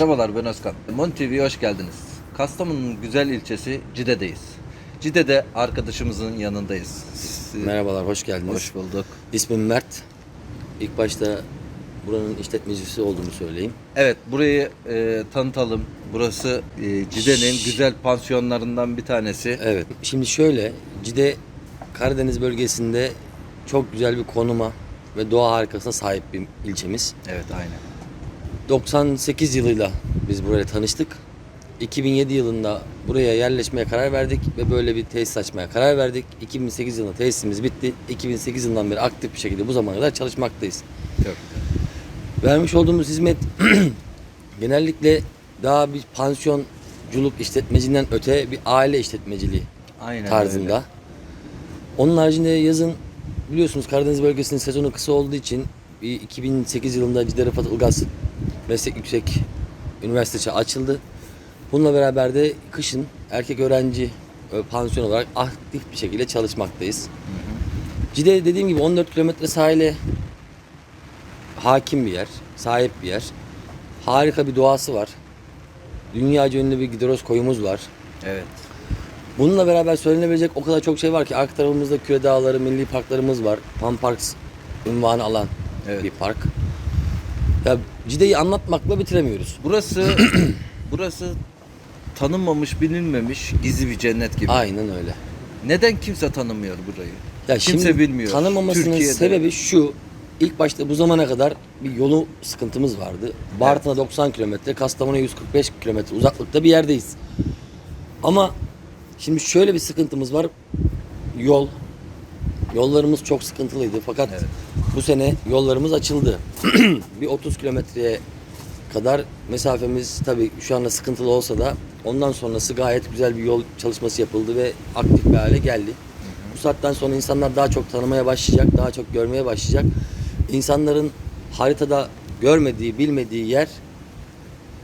Merhabalar ben Özkan. Mon TV'ye hoş geldiniz. Kastamonu'nun güzel ilçesi Cide'deyiz. Cide'de arkadaşımızın yanındayız. Siz- Merhabalar, hoş geldiniz. Hoş bulduk. İsmim Mert. İlk başta buranın işletmecisi olduğumu söyleyeyim. Evet burayı e, tanıtalım. Burası e, Cide'nin güzel pansiyonlarından bir tanesi. Evet. Şimdi şöyle, Cide Karadeniz bölgesinde çok güzel bir konuma ve doğa harikasına sahip bir ilçemiz. Evet aynen. 98 yılıyla biz buraya tanıştık. 2007 yılında buraya yerleşmeye karar verdik ve böyle bir tesis açmaya karar verdik. 2008 yılında tesisimiz bitti. 2008 yılından beri aktif bir şekilde bu zamana kadar çalışmaktayız. Çok Vermiş olduğumuz hizmet genellikle daha bir pansiyonculuk işletmeciliğinden öte bir aile işletmeciliği Aynen tarzında. öyle. Onun haricinde yazın biliyorsunuz Karadeniz bölgesinin sezonu kısa olduğu için bir 2008 yılında Cide Rıfat Ilgaz Meslek Yüksek Üniversitesi açıldı. Bununla beraber de kışın erkek öğrenci e, pansiyon olarak aktif bir şekilde çalışmaktayız. Cide dediğim gibi 14 kilometre sahile hakim bir yer, sahip bir yer. Harika bir doğası var. Dünyaca ünlü bir Gideros koyumuz var. Evet. Bununla beraber söylenebilecek o kadar çok şey var ki arka tarafımızda Küre Dağları, milli parklarımız var. Pan Parks ünvanı alan Evet. bir park. Ya Cide'yi anlatmakla bitiremiyoruz. Burası burası tanınmamış, bilinmemiş gizli bir cennet gibi. Aynen öyle. Neden kimse tanımıyor burayı? Ya Kimse şimdi bilmiyor. Tanımamasının Türkiye'de. sebebi şu. İlk başta bu zamana kadar bir yolu sıkıntımız vardı. Bartın'a 90 kilometre, Kastamonu'ya 145 kilometre uzaklıkta bir yerdeyiz. Ama şimdi şöyle bir sıkıntımız var. Yol. Yollarımız çok sıkıntılıydı fakat Evet. bu sene yollarımız açıldı. bir 30 kilometreye kadar mesafemiz tabii şu anda sıkıntılı olsa da ondan sonrası gayet güzel bir yol çalışması yapıldı ve aktif bir hale geldi. Bu saatten sonra insanlar daha çok tanımaya başlayacak, daha çok görmeye başlayacak. İnsanların haritada görmediği, bilmediği yer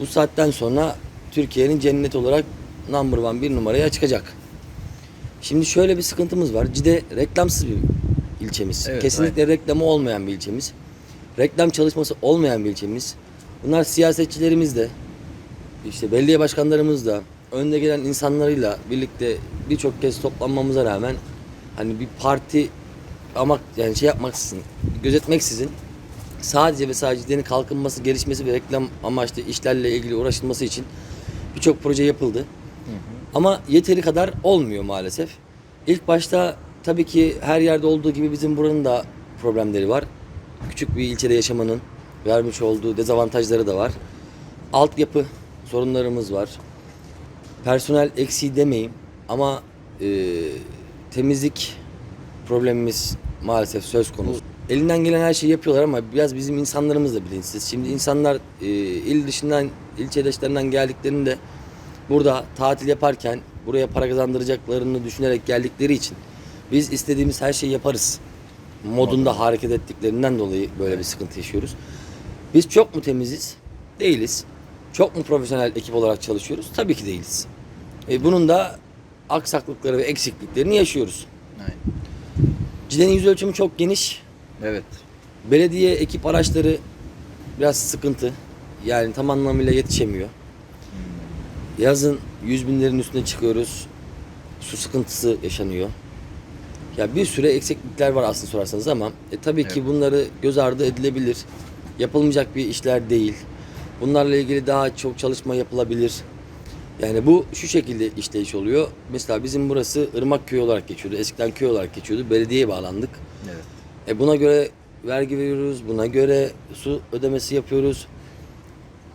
bu saatten sonra Türkiye'nin cennet olarak number one bir numaraya çıkacak. Şimdi şöyle bir sıkıntımız var. Cide reklamsız bir ilçemiz. Evet, Kesinlikle reklamı olmayan bir ilçemiz. Reklam çalışması olmayan bir ilçemiz. Bunlar siyasetçilerimiz de, işte belediye başkanlarımız da, önde gelen insanlarıyla birlikte birçok kez toplanmamıza rağmen hani bir parti ama yani şey yapmaksızın, gözetmeksizin sadece ve sadece Cide'nin kalkınması, gelişmesi ve reklam amaçlı işlerle ilgili uğraşılması için birçok proje yapıldı. Ama yeteri kadar olmuyor maalesef. İlk başta tabii ki her yerde olduğu gibi bizim buranın da problemleri var. Küçük bir ilçede yaşamanın vermiş olduğu dezavantajları da var. Altyapı sorunlarımız var. Personel eksiği demeyeyim ama e, temizlik problemimiz maalesef söz konusu. Elinden gelen her şeyi yapıyorlar ama biraz bizim insanlarımız da bilinçsiz. Şimdi insanlar e, il dışından, ilçe geldiklerinde burada tatil yaparken buraya para kazandıracaklarını düşünerek geldikleri için biz istediğimiz her şeyi yaparız modunda hareket ettiklerinden dolayı böyle bir sıkıntı yaşıyoruz. Biz çok mu temiziz? Değiliz. Çok mu profesyonel ekip olarak çalışıyoruz? Tabii ki değiliz. E, bunun da aksaklıkları ve eksikliklerini yaşıyoruz. Aynen. Cide'nin yüz ölçümü çok geniş. Evet. Belediye ekip araçları biraz sıkıntı. Yani tam anlamıyla yetişemiyor. Yazın yüz binlerin üstüne çıkıyoruz. Su sıkıntısı yaşanıyor. Ya bir süre eksiklikler var aslında sorarsanız ama e, tabii ki Evet. bunları göz ardı edilebilir. Yapılmayacak bir işler değil. Bunlarla ilgili daha çok çalışma yapılabilir. Yani bu şu şekilde işleyiş oluyor. Mesela bizim burası Irmak Köyü olarak geçiyordu. Eskiden köy olarak geçiyordu. Belediyeye bağlandık. Evet. E buna göre vergi veriyoruz, buna göre su ödemesi yapıyoruz.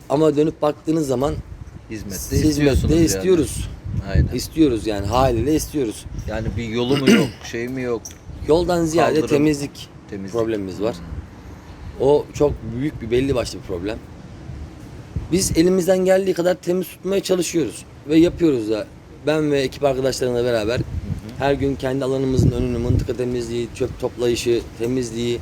Ama dönüp baktığınız zaman Hizmette istiyorsunuz yani. istiyoruz. Aynen. İstiyoruz yani haliyle istiyoruz. Yani bir yolu mu yok, şey mi yok? Yoldan ziyade Kaldırım, temizlik, temizlik. problemimiz var. O çok büyük bir belli başlı bir problem. Biz elimizden geldiği kadar temiz tutmaya çalışıyoruz ve yapıyoruz da. Ben ve ekip arkadaşlarımla beraber her gün kendi alanımızın önünü, mıntıka temizliği, çöp toplayışı, temizliği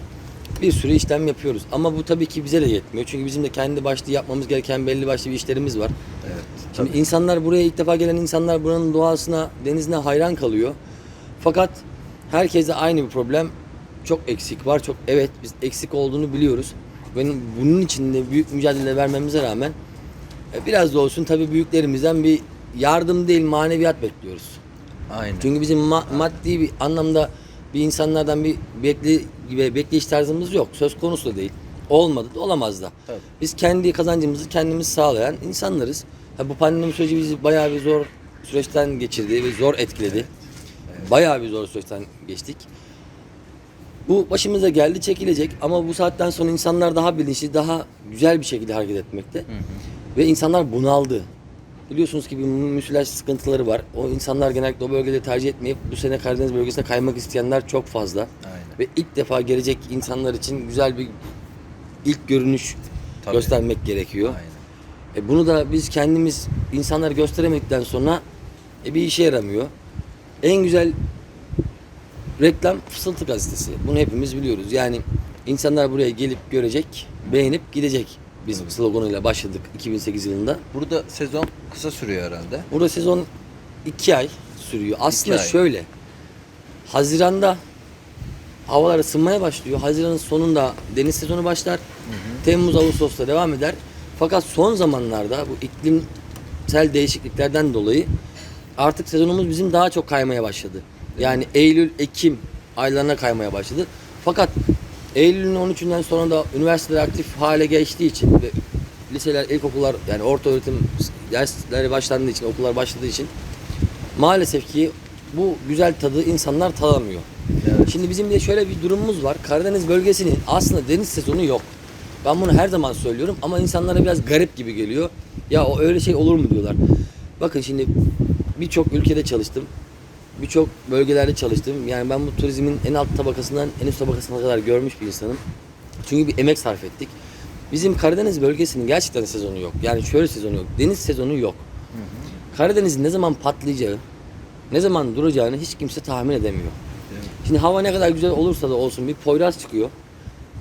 bir sürü işlem yapıyoruz. Ama bu tabii ki bize de yetmiyor. Çünkü bizim de kendi başlı yapmamız gereken belli başlı bir işlerimiz var. Evet. Şimdi tabii. insanlar buraya ilk defa gelen insanlar buranın doğasına, denizine hayran kalıyor. Fakat herkese aynı bir problem. Çok eksik var. Çok evet biz eksik olduğunu biliyoruz. Benim bunun için de büyük mücadele vermemize rağmen E, Biraz da olsun tabii büyüklerimizden bir yardım değil maneviyat bekliyoruz. Aynen. Çünkü bizim ma- maddi bir anlamda bir insanlardan bir bekli gibi bekleyiş tarzımız yok. Söz konusu da değil. Olmadı da olamaz da. Tabii. Biz kendi kazancımızı kendimiz sağlayan insanlarız. Ha, bu pandemi süreci bizi bayağı bir zor süreçten geçirdi ve zor etkiledi. Bayağı bir zor süreçten geçtik. Bu başımıza geldi çekilecek ama bu saatten sonra insanlar daha bilinçli, daha güzel bir şekilde hareket etmekte. Ve insanlar bunaldı. Biliyorsunuz ki bir müsilaj sıkıntıları var. O insanlar genellikle o bölgeleri tercih etmeyip bu sene Karadeniz bölgesine kaymak isteyenler çok fazla. Aynen. Ve ilk defa gelecek insanlar için güzel bir ilk görünüş Tabii. göstermek gerekiyor. Aynen. E bunu da biz kendimiz insanlar gösteremedikten sonra e bir işe yaramıyor. En güzel reklam Fısıltı Gazetesi. Bunu hepimiz biliyoruz. Yani insanlar buraya gelip görecek, beğenip gidecek. Biz sloganıyla başladık 2008 yılında. Burada sezon kısa sürüyor herhalde. Burada sezon 2 ay sürüyor. Aslında ay. şöyle. Haziranda havalar ısınmaya başlıyor. Haziranın sonunda deniz sezonu başlar. Temmuz Ağustos'ta devam eder. Fakat son zamanlarda bu iklimsel değişikliklerden dolayı artık sezonumuz bizim daha çok kaymaya başladı. Yani Eylül, Ekim aylarına kaymaya başladı. Fakat Eylül'ün 13'ünden sonra da üniversiteler aktif hale geçtiği için ve liseler, ilkokullar yani orta öğretim dersleri başlandığı için, okullar başladığı için maalesef ki bu güzel tadı insanlar tadamıyor. Evet. Şimdi bizim de şöyle bir durumumuz var. Karadeniz bölgesinin aslında deniz sezonu yok. Ben bunu her zaman söylüyorum ama insanlara biraz garip gibi geliyor. Ya o öyle şey olur mu diyorlar. Bakın şimdi birçok ülkede çalıştım. Birçok bölgelerde çalıştım. Yani ben bu turizmin en alt tabakasından en üst tabakasına kadar görmüş bir insanım. Çünkü bir emek sarf ettik. Bizim Karadeniz bölgesinin gerçekten sezonu yok. Yani şöyle sezonu yok. Deniz sezonu yok. Karadeniz'in ne zaman patlayacağı, ne zaman duracağını hiç kimse tahmin edemiyor. Şimdi hava ne kadar güzel olursa da olsun bir Poyraz çıkıyor.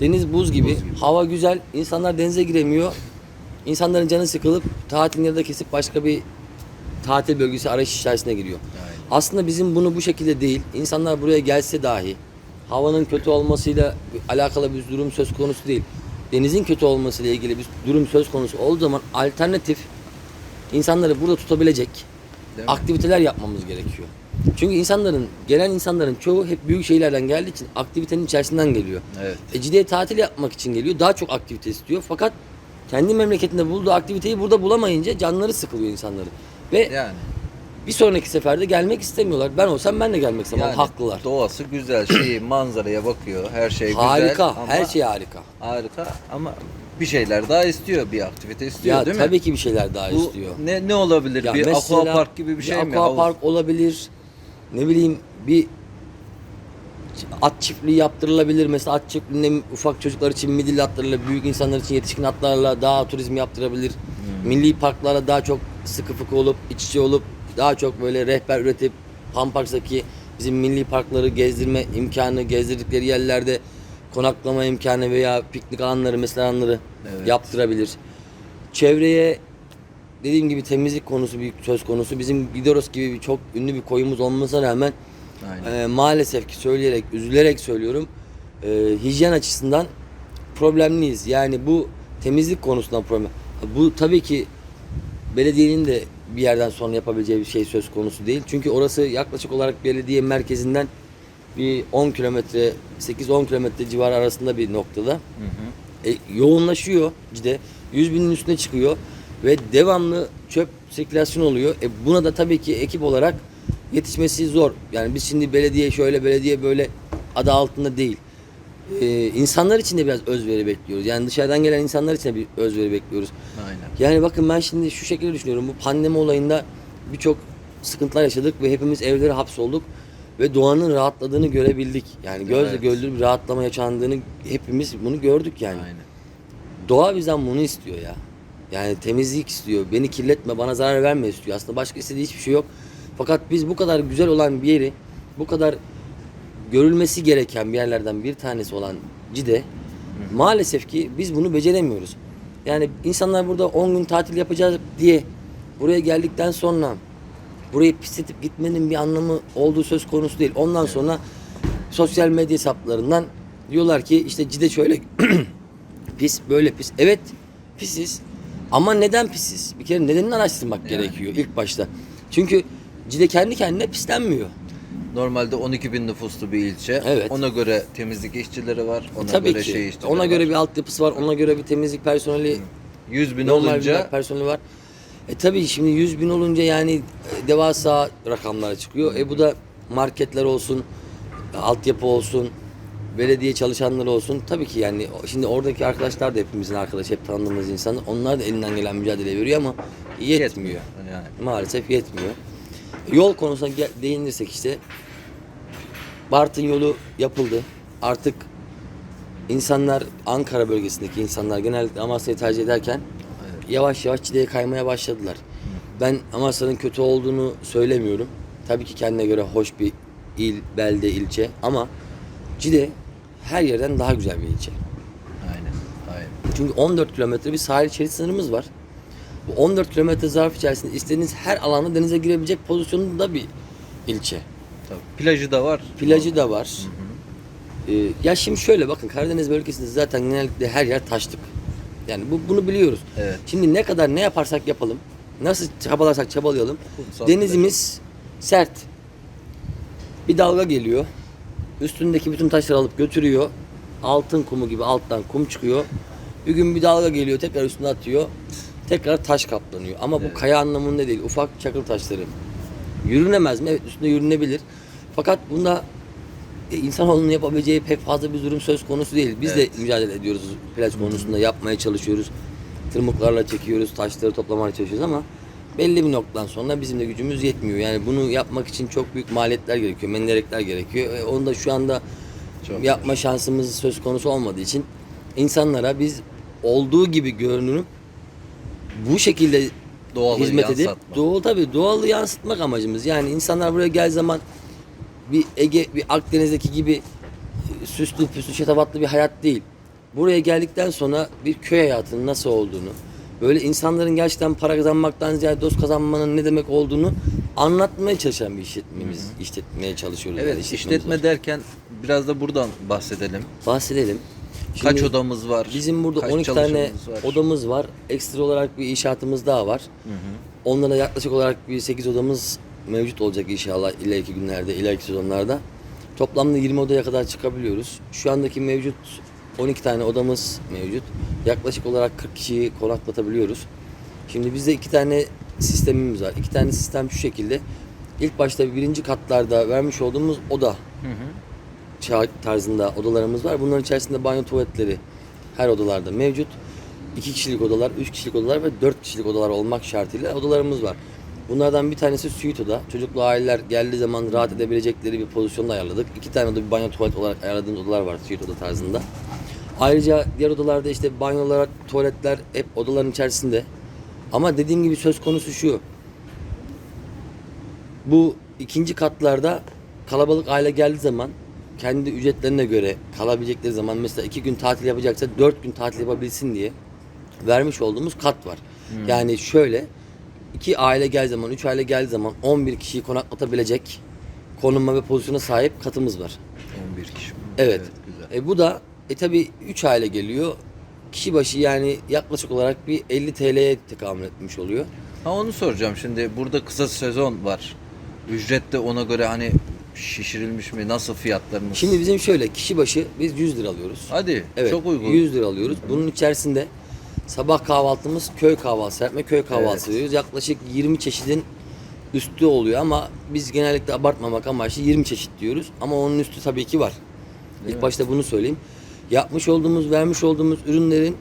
Deniz buz gibi, Buz gibi. hava güzel, insanlar denize giremiyor. İnsanların canı sıkılıp tatilleri de kesip başka bir tatil bölgesi arayış içerisine giriyor. Aynen. Aslında bizim bunu bu şekilde değil. İnsanlar buraya gelse dahi havanın kötü olmasıyla alakalı bir durum söz konusu değil. Denizin kötü olmasıyla ilgili bir durum söz konusu olduğu zaman alternatif insanları burada tutabilecek aktiviteler yapmamız gerekiyor. Çünkü insanların, gelen insanların çoğu hep büyük şehirlerden geldiği için aktivitenin içerisinden geliyor. Evet. E, Cide'ye tatil yapmak için geliyor. Daha çok aktivite istiyor. Fakat kendi memleketinde bulduğu aktiviteyi burada bulamayınca canları sıkılıyor insanların. Ve Yani. Bir sonraki seferde gelmek istemiyorlar. Ben olsam ben de gelmek istemem. yani Haklılar. Doğası güzel, şeyi manzaraya bakıyor. Her şey harika. güzel. ama- Her şey harika. harika ama bir şeyler daha istiyor, bir aktivite istiyor Ya değil tabii mi? ki bir şeyler daha Bu istiyor. ne ne olabilir? Ya bir mesela aquapark gibi bir şey mi? Havuz? Aquapark olabilir. Ne bileyim bir at çiftliği yaptırılabilir. Mesela at çiftliğinde ufak çocuklar için midilli atlarla, büyük insanlar için yetişkin atlarla daha turizm yaptırabilir. Hmm. Milli parklara daha çok sıkı fıkı olup, iç içe olup daha çok böyle rehber üretip Pampaks'taki bizim milli parkları gezdirme imkanı, gezdirdikleri yerlerde konaklama imkanı veya piknik alanları, mesela alanları Evet. yaptırabilir. Çevreye dediğim gibi temizlik konusu bir söz konusu. Bizim Gideros gibi bir çok ünlü bir koyumuz olmasına rağmen Aynen. e, maalesef ki söyleyerek, üzülerek söylüyorum. e, hijyen açısından problemliyiz. Yani bu temizlik konusundan problem. Bu tabii ki belediyenin de bir yerden sonra yapabileceği bir şey söz konusu değil. Çünkü orası yaklaşık olarak belediye merkezinden bir 10 kilometre, 8-10 kilometre civarı arasında bir noktada. Hı hı. E, yoğunlaşıyor Cide. 100 binin üstüne çıkıyor ve devamlı çöp sirkülasyon oluyor. E, buna da tabii ki ekip olarak yetişmesi zor. Yani biz şimdi belediye şöyle belediye böyle adı altında değil. E, insanlar için de biraz özveri bekliyoruz. Yani dışarıdan gelen insanlar için de bir özveri bekliyoruz. Yani bakın ben şimdi şu şekilde düşünüyorum. Bu pandemi olayında birçok sıkıntılar yaşadık ve hepimiz evlere hapsolduk ve doğanın rahatladığını görebildik. Yani gözle Evet. görülür bir rahatlama yaşandığını hepimiz bunu gördük yani. Aynen. Doğa bizden bunu istiyor ya. Yani temizlik istiyor. Beni kirletme, bana zarar verme istiyor. Aslında başka istediği hiçbir şey yok. Fakat biz bu kadar güzel olan bir yeri, bu kadar görülmesi gereken bir yerlerden bir tanesi olan Cide, maalesef ki biz bunu beceremiyoruz. Yani insanlar burada 10 gün tatil yapacağız diye buraya geldikten sonra burayı pisletip gitmenin bir anlamı olduğu söz konusu değil. Ondan sonra sosyal medya hesaplarından diyorlar ki işte Cide şöyle pis böyle pis. Evet pisiz. Ama neden pisiz? Bir kere nedenini araştırmak Yani. gerekiyor ilk başta. Çünkü Cide kendi kendine pislenmiyor. Normalde 12 bin nüfuslu bir ilçe. Evet. Ona göre temizlik işçileri var. Ona Tabii göre ki. şey işçileri ona var. göre bir altyapısı var, ona göre bir temizlik personeli 100 bin normal olunca bir personeli var. E tabii şimdi 100 bin olunca yani e, devasa rakamlar çıkıyor. E bu da marketler olsun, altyapı olsun, belediye çalışanları olsun. Tabii ki yani şimdi oradaki arkadaşlar da hepimizin arkadaşı, hep tanıdığımız insanlar. Onlar da elinden gelen mücadele veriyor ama yetmiyor. Yani. Maalesef yetmiyor. Yol konusuna değinirsek işte Bartın yolu yapıldı. Artık insanlar Ankara bölgesindeki insanlar genellikle Amasya'yı tercih ederken yavaş yavaş Cide'ye kaymaya başladılar. Ben Amasya'nın kötü olduğunu söylemiyorum. Tabii ki kendine göre hoş bir il, belde, ilçe ama Cide her yerden daha güzel bir ilçe. Aynen. Aynen. Çünkü 14 kilometre bir sahil şerit sınırımız var. Bu 14 kilometre zarf içerisinde istediğiniz her alanda denize girebilecek pozisyonunda bir ilçe. Tabii. Plajı da var. Plajı da var. Ee, ya şimdi şöyle bakın Karadeniz bölgesinde zaten genellikle her yer taşlık. Yani bu, bunu biliyoruz. Evet. Şimdi ne kadar ne yaparsak yapalım, nasıl çabalarsak çabalayalım, Kumsal denizimiz sert. Bir dalga geliyor, üstündeki bütün taşları alıp götürüyor, altın kumu gibi alttan kum çıkıyor. Bir gün bir dalga geliyor, tekrar üstüne atıyor, tekrar taş kaplanıyor. Ama bu kaya anlamında değil, ufak çakıl taşları. Yürünemez mi? Evet, üstünde yürünebilir. Fakat bunda e, insanoğlunun yapabileceği pek fazla bir durum söz konusu değil. Biz Evet. de mücadele ediyoruz plaj konusunda yapmaya çalışıyoruz. Tırmıklarla çekiyoruz, taşları toplamaya çalışıyoruz ama belli bir noktadan sonra bizim de gücümüz yetmiyor. Yani bunu yapmak için çok büyük maliyetler gerekiyor, menderekler gerekiyor. E, onu da şu anda Çok yapma şansımız söz konusu olmadığı için insanlara biz olduğu gibi görünüp bu şekilde Doğalı hizmet edip yansıtma. doğal tabii doğalı yansıtmak amacımız. Yani insanlar buraya gel zaman bir Ege, bir Akdeniz'deki gibi e, süslü püslü şatafatlı bir hayat değil. Buraya geldikten sonra bir köy hayatının nasıl olduğunu, böyle insanların gerçekten para kazanmaktan ziyade dost kazanmanın ne demek olduğunu anlatmaya çalışan bir işletmemiz, işletmeye çalışıyoruz. yani Evet, işletmemiz işletme var. derken biraz da buradan bahsedelim. Bahsedelim. Kaç Şimdi odamız var? Bizim burada Kaç 12 tane var? odamız var. Ekstra olarak bir inşaatımız daha var. Onlara yaklaşık olarak bir 8 odamız mevcut olacak inşallah ileriki günlerde, ileriki sezonlarda. Toplamda 20 odaya kadar çıkabiliyoruz. Şu andaki mevcut 12 tane odamız mevcut. Yaklaşık olarak 40 kişiyi konaklatabiliyoruz. Şimdi bizde iki tane sistemimiz var. İki tane sistem şu şekilde. İlk başta birinci katlarda vermiş olduğumuz oda Hı hı. Tarzında odalarımız var. Bunların içerisinde banyo tuvaletleri her odalarda mevcut. 2 kişilik odalar, 3 kişilik odalar ve 4 kişilik odalar olmak şartıyla odalarımız var. Bunlardan bir tanesi suite oda. Çocuklu aileler geldiği zaman rahat edebilecekleri bir pozisyonda ayarladık. İki tane de bir banyo tuvalet olarak ayarladığımız odalar var suite oda tarzında. Ayrıca diğer odalarda işte banyolar, tuvaletler hep odaların içerisinde. Ama dediğim gibi söz konusu şu. Bu ikinci katlarda kalabalık aile geldiği zaman kendi ücretlerine göre kalabilecekleri zaman mesela iki gün tatil yapacaksa dört gün tatil yapabilsin diye vermiş olduğumuz kat var. Yani şöyle iki aile geldiği zaman, üç aile geldiği zaman 11 kişiyi konaklatabilecek konuma ve pozisyona sahip katımız var. 11 kişi. Evet. güzel. E bu da e tabi 3 aile geliyor. Kişi başı yani yaklaşık olarak bir 50 TL'ye tekamül etmiş oluyor. Ha onu soracağım şimdi. Burada kısa sezon var. Ücret de ona göre hani şişirilmiş mi? Nasıl fiyatlarınız? Şimdi bizim şöyle kişi başı biz 100 lira alıyoruz. Hadi. Evet. Çok uygun. 100 lira alıyoruz. Bunun içerisinde sabah kahvaltımız köy kahvaltısı, serpme köy kahvaltısı Evet. veriyoruz. Yaklaşık 20 çeşidin üstü oluyor ama biz genellikle abartmamak amaçlı 20 çeşit diyoruz. Ama onun üstü tabii ki var. Değil İlk mi? başta bunu söyleyeyim. Yapmış olduğumuz, vermiş olduğumuz ürünlerin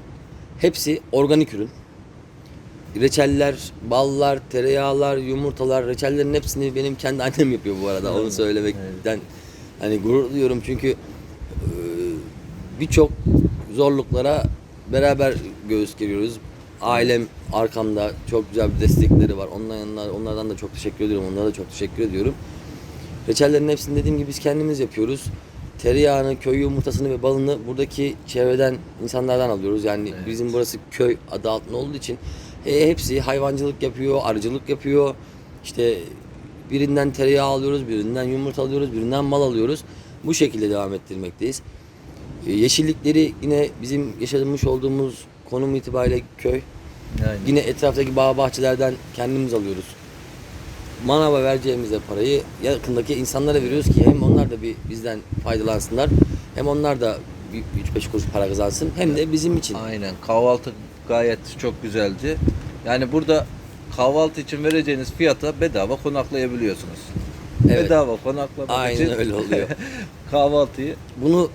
hepsi organik ürün. Reçeller, ballar, tereyağlar, yumurtalar, reçellerin hepsini benim kendi annem yapıyor bu arada. Onu söylemekten hani gurur duyuyorum çünkü birçok zorluklara beraber göğüs geriyoruz. Ailem arkamda çok güzel bir destekleri var. Onlardan, onlardan da çok teşekkür ediyorum. Onlara da çok teşekkür ediyorum. Reçellerin hepsini dediğim gibi biz kendimiz yapıyoruz. Tereyağını, köy yumurtasını ve balını buradaki çevreden insanlardan alıyoruz. Yani Evet. bizim burası köy adı altında olduğu için e, hepsi hayvancılık yapıyor, arıcılık yapıyor. İşte birinden tereyağı alıyoruz, birinden yumurta alıyoruz, birinden mal alıyoruz. Bu şekilde devam ettirmekteyiz. E, yeşillikleri yine bizim yaşadığımız olduğumuz konum itibariyle köy. Aynen. Yine etraftaki bağ bahçelerden kendimiz alıyoruz. Manava vereceğimiz de parayı yakındaki insanlara veriyoruz ki hem onlar da bir bizden faydalansınlar. Hem onlar da 3-5 kuruş para kazansın hem de bizim için. Aynen. Kahvaltı gayet çok güzeldi. Yani burada kahvaltı için vereceğiniz fiyata bedava konaklayabiliyorsunuz. Evet. Bedava konaklamak Aynen için öyle oluyor. kahvaltıyı Bunu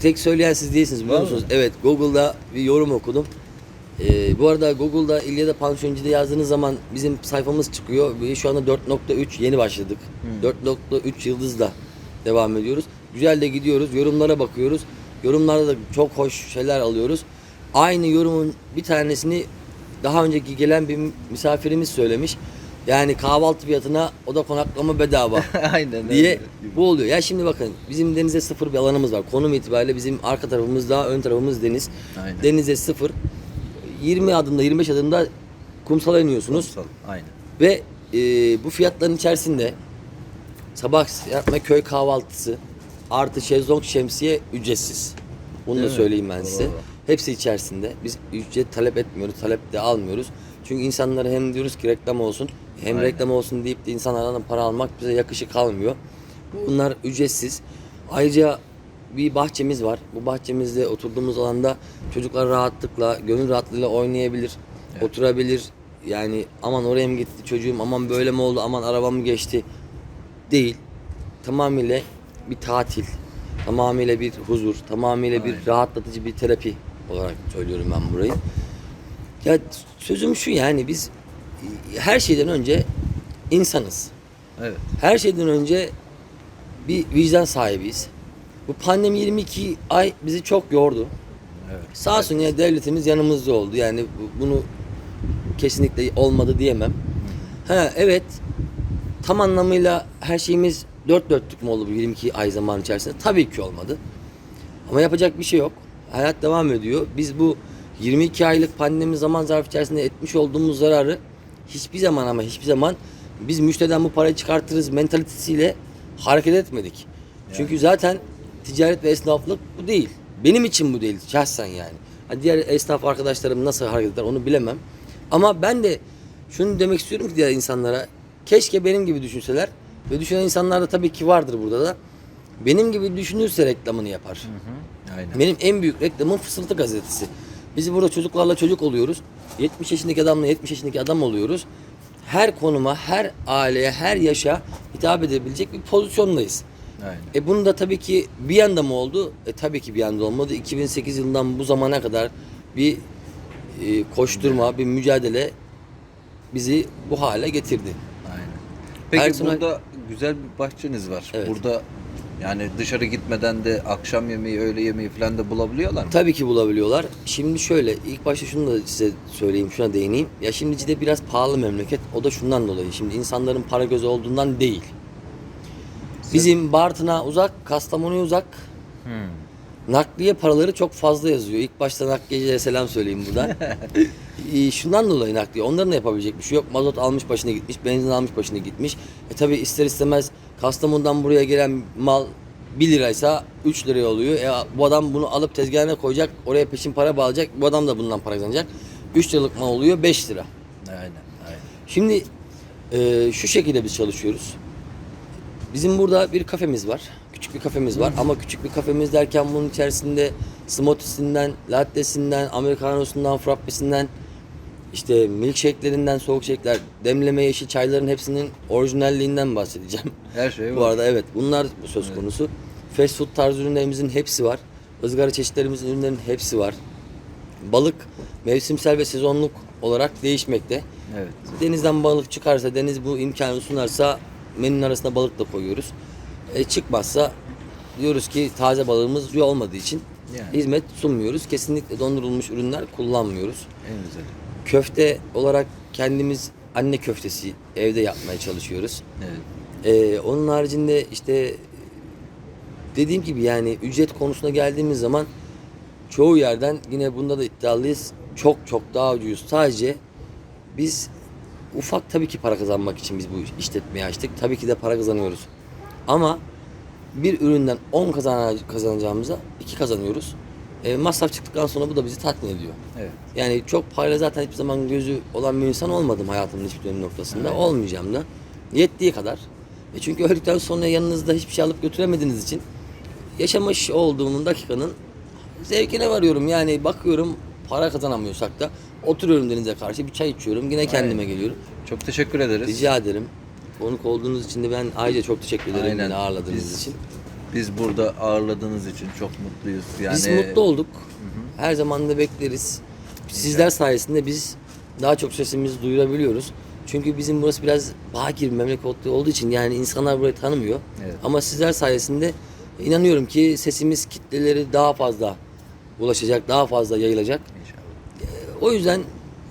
tek söyleyen siz değilsiniz biliyor Var mı? musunuz? Evet Google'da bir yorum okudum. Ee, bu arada Google'da İlyada Pansiyoncu'da yazdığınız zaman bizim sayfamız çıkıyor. Şu anda 4.3 yeni başladık. Hmm. 4.3 yıldızla devam ediyoruz. Güzel de gidiyoruz. Yorumlara bakıyoruz. Yorumlarda da çok hoş şeyler alıyoruz. Aynı yorumun bir tanesini daha önceki gelen bir misafirimiz söylemiş. Yani kahvaltı fiyatına o da konaklama bedava aynen diye öyle. bu oluyor. Ya şimdi bakın bizim denize sıfır bir alanımız var. Konum itibariyle bizim arka tarafımız daha ön tarafımız deniz. Aynen. Denize sıfır. 20 adımda 25 adımda kumsala iniyorsunuz. Kumsal, Aynen. Ve e, bu fiyatların içerisinde sabah yapma köy kahvaltısı artı şezlong şemsiye ücretsiz. Bunu da Değil mi? söyleyeyim ben Doğru. size. Hepsi içerisinde. Biz ücret talep etmiyoruz, talep de almıyoruz. Çünkü insanlara hem diyoruz ki reklam olsun, hem Aynen. reklam olsun deyip de insanlardan para almak bize yakışık kalmıyor. Bunlar ücretsiz. Ayrıca bir bahçemiz var. Bu bahçemizde oturduğumuz alanda çocuklar rahatlıkla, gönül rahatlığıyla oynayabilir, oturabilir. Yani aman oraya mı gitti çocuğum, aman böyle mi oldu, aman arabam mı geçti değil. Tamamıyla bir tatil, tamamıyla bir huzur, tamamıyla bir Aynen. rahatlatıcı bir terapi olarak söylüyorum ben burayı. Ya sözüm şu yani biz her şeyden önce insanız. Evet. Her şeyden önce bir vicdan sahibiyiz. Bu pandemi 22 ay bizi çok yordu. Evet. Sağ olsun ya devletimiz yanımızda oldu. Yani bu- bunu kesinlikle olmadı diyemem. Ha evet tam anlamıyla her şeyimiz dört dörtlük mü oldu bu 22 ay zaman içerisinde? Tabii ki olmadı. Ama yapacak bir şey yok. Hayat devam ediyor. Biz bu 22 aylık pandemi zaman zarfı içerisinde etmiş olduğumuz zararı hiçbir zaman ama hiçbir zaman biz müşteriden bu parayı çıkartırız mentalitesiyle hareket etmedik. Çünkü zaten ticaret ve esnaflık bu değil. Benim için bu değil şahsen yani. Ha, diğer esnaf arkadaşlarım nasıl hareket eder onu bilemem. Ama ben de şunu demek istiyorum ki diğer insanlara keşke benim gibi düşünseler ve düşünen insanlar da tabii ki vardır burada da. Benim gibi düşünürse reklamını yapar. Aynen. Benim en büyük reklamım Fısıltı Gazetesi. Biz burada çocuklarla çocuk oluyoruz. 70 yaşındaki adamla 70 yaşındaki adam oluyoruz. Her konuma, her aileye, her yaşa hitap edebilecek bir pozisyondayız. Aynen. E bunu da tabii ki bir yanda mı oldu? E tabii ki bir yanda olmadı. 2008 yılından bu zamana kadar bir e, koşturma, bir mücadele bizi bu hale getirdi. Aynen. Peki Ersun- burada güzel bir bahçeniz var. Evet. Burada yani dışarı gitmeden de akşam yemeği, öğle yemeği falan da bulabiliyorlar mı? Tabii ki bulabiliyorlar. Şimdi şöyle ilk başta şunu da size söyleyeyim, şuna değineyim. Ya şimdi Cide biraz pahalı memleket. O da şundan dolayı. Şimdi insanların para gözü olduğundan değil. Bizim Bartın'a uzak, Kastamonu'ya uzak. Nakliye paraları çok fazla yazıyor. İlk başta nakliyecilere selam söyleyeyim buradan. Şundan dolayı nakliye. Onların da yapabilecek bir şey yok. Mazot almış başına gitmiş, benzin almış başına gitmiş. E tabi ister istemez Kastamonu'dan buraya gelen mal 1 liraysa 3 liraya oluyor. E, bu adam bunu alıp tezgahına koyacak, oraya peşin para bağlayacak. Bu adam da bundan para kazanacak. 3 liralık mal oluyor 5 lira. Aynen. Aynen. Şimdi e, şu şekilde biz çalışıyoruz. Bizim burada bir kafemiz var. Küçük bir kafemiz var ama küçük bir kafemiz derken bunun içerisinde smoothie'sinden, lattesinden, americanosundan, frappesinden, işte milkshake'lerinden, soğuk shake'ler, demleme yeşil çayların hepsinin orijinalliğinden bahsedeceğim. Her şey Bu var. arada evet bunlar bu söz konusu. Fast food tarzı ürünlerimizin hepsi var. Izgara çeşitlerimizin ürünlerin hepsi var. Balık mevsimsel ve sezonluk olarak değişmekte. Evet. Denizden balık çıkarsa, deniz bu imkanı sunarsa menünün arasına balık da koyuyoruz. E, çıkmazsa diyoruz ki taze balığımız yok olmadığı için Yani. hizmet sunmuyoruz. Kesinlikle dondurulmuş ürünler kullanmıyoruz. En güzel. Köfte olarak kendimiz anne köftesi evde yapmaya çalışıyoruz. Evet. Ee, onun haricinde işte dediğim gibi yani ücret konusuna geldiğimiz zaman çoğu yerden yine bunda da iddialıyız. Çok çok daha ucuz. Sadece biz ufak tabii ki para kazanmak için biz bu işletmeyi açtık. Tabii ki de para kazanıyoruz. Ama bir üründen 10 kazan kazanacağımıza 2 kazanıyoruz. E, masraf çıktıktan sonra bu da bizi tatmin ediyor. Evet. Yani çok parayla zaten hiçbir zaman gözü olan bir insan olmadım hayatımın hiçbir dönüm noktasında. Evet. Olmayacağım da. Yettiği kadar. E çünkü öldükten sonra yanınızda hiçbir şey alıp götüremediğiniz için yaşamış olduğumun dakikanın zevkine varıyorum. Yani bakıyorum para kazanamıyorsak da oturuyorum denize karşı bir çay içiyorum. Yine kendime geliyorum. Çok teşekkür ederiz. Rica ederim. Konuk olduğunuz için de ben ayrıca çok teşekkür ederim Aynen. beni ağırladığınız Biz- için. Biz burada ağırladığınız için çok mutluyuz. Yani Biz mutlu olduk. Her zaman da bekleriz. Sizler sayesinde biz daha çok sesimizi duyurabiliyoruz. Çünkü bizim burası biraz bakir bir memleket olduğu için yani insanlar burayı tanımıyor. Evet. Ama sizler sayesinde inanıyorum ki sesimiz kitleleri daha fazla ulaşacak, daha fazla yayılacak. İnşallah. O yüzden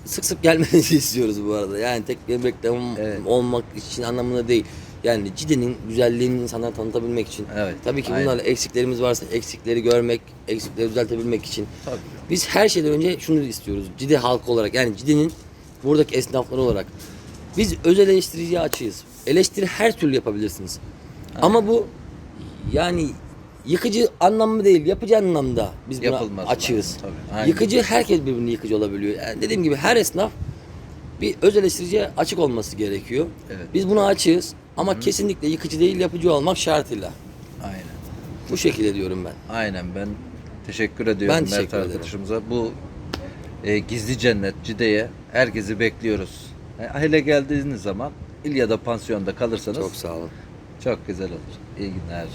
sık sık gelmenizi istiyoruz bu arada. Yani tek bir reklam Evet. olmak için anlamında değil. Yani Cide'nin güzelliğini insanlara tanıtabilmek için. Evet, Tabii ki aynen. bunlarla eksiklerimiz varsa eksikleri görmek, eksikleri düzeltebilmek için. Tabii. Biz her şeyden önce şunu istiyoruz. Cide halkı olarak yani Cide'nin buradaki esnafları olarak. Biz öz eleştiriciye açığız. Eleştiri her türlü yapabilirsiniz. Ama bu yani yıkıcı anlamı değil, yapıcı anlamda biz buna Yapılmaz açığız. tabii. Aynen. Yıkıcı herkes birbirine yıkıcı olabiliyor. Yani dediğim gibi her esnaf bir öz eleştiriciye açık olması gerekiyor. Evet. Biz buna açığız ama kesinlikle yıkıcı değil, yapıcı olmak şartıyla. Aynen. Bu şekilde diyorum ben. Aynen ben teşekkür ediyorum Ben Mert teşekkür ederim. arkadaşımıza. Bu e, gizli cennet Cide'ye herkesi bekliyoruz. E, hele geldiğiniz zaman İlyada pansiyonda kalırsanız Çok sağ olun. çok güzel olur. İyi günler.